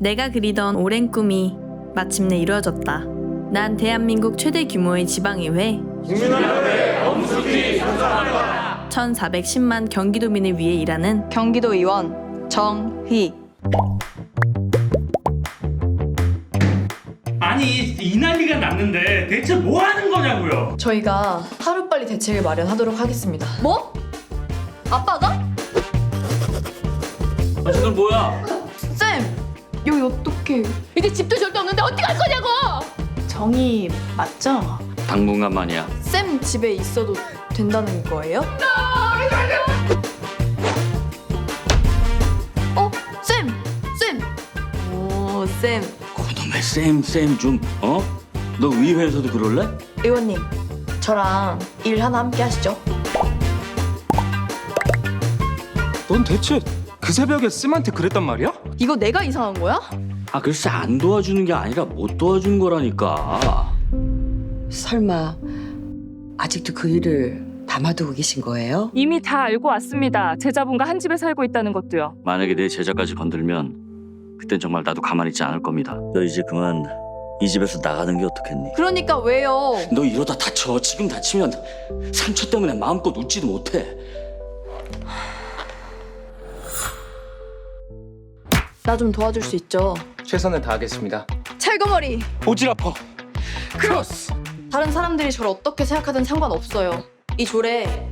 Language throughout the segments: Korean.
내가 그리던 오랜 꿈이 마침내 이루어졌다. 난 대한민국 최대 규모의 지방의회 1410만 경기도민을 위해 일하는 경기도 의원 정희 아니 이 난리가 났는데 대체 뭐 하는 거냐고요? 저희가 하루빨리 대책을 마련하도록 하겠습니다. 뭐? 아빠가? 당신들 뭐야? 쌤! 여기 어떡해. 이제 집도 절도 없는데 어떻게 할 거냐고! 정이 맞죠? 당분간만이야. 쌤 집에 있어도 된다는 거예요? 어? 쌤! 쌤! 오, 쌤. 그놈의 쌤쌤 좀 어? 너 의회에서도 그럴래? 의원님, 저랑 일 하나 함께 하시죠. 넌 대체 그 새벽에 쌤한테 그랬단 말이야? 이거 내가 이상한 거야? 아 글쎄 안 도와주는 게 아니라 못 도와준 거라니까. 설마 아직도 그 일을 담아두고 계신 거예요? 이미 다 알고 왔습니다. 제자분과 한 집에 살고 있다는 것도요. 만약에 내 제자까지 건들면 그땐 정말 나도 가만히 있지 않을 겁니다. 너 이제 그만 이 집에서 나가는 게 어떻겠니? 그러니까 왜요? 너 이러다 다쳐. 지금 다치면 상처 때문에 마음껏 웃지도 못해. 나 좀 도와줄 수 있죠? 최선을 다하겠습니다. 찰거머리! 오지라퍼. 크로스! 다른 사람들이 저를 어떻게 생각하든 상관없어요. 이 조례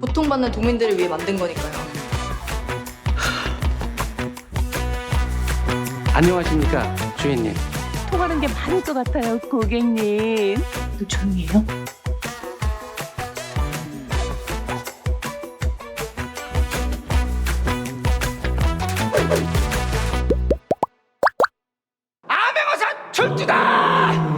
고통받는 도민들을 위해 만든 거니까요. 안녕하십니까 주인님. 통하는 게 많을 것 같아요, 고객님. 철두다.